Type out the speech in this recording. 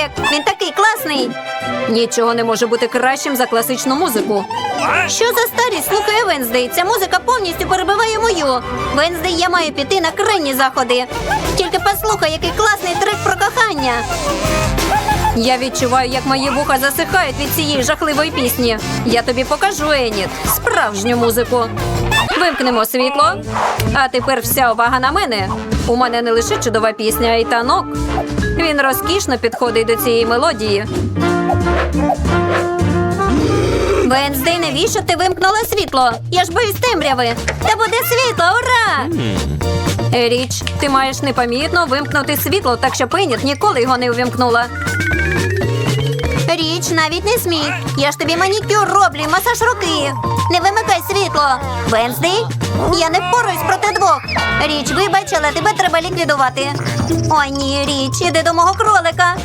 саундтрек. Він такий класний. Нічого не може бути кращим за класичну музику. Що за старість слухає Венздей? Ця музика повністю перебиває мою. Венздей, я маю піти на крайні заходи. Тільки послухай, який класний трек про кохання. Я відчуваю, як мої вуха засихають від цієї жахливої пісні. Я тобі покажу, Еніт, справжню музику. Вимкнемо світло. А тепер вся увага на мене. У мене не лише чудова пісня, а й танок. Він розкішно підходить до цієї мелодії. Венздей, навіщо ти вимкнула світло? Я ж боюсь темряви. Та буде світло, ура! Річ, ти маєш непомітно вимкнути світло, так що Пеніт ніколи його не увімкнула. Річ, навіть не смій. Я ж тобі манікюр роблю, і масаж руки. Не вимикай світло. Венздей? Я не впораюсь проти двох. Річ, вибач, але тебе треба ліквідувати. О, ні, річ, іди до мого кролика.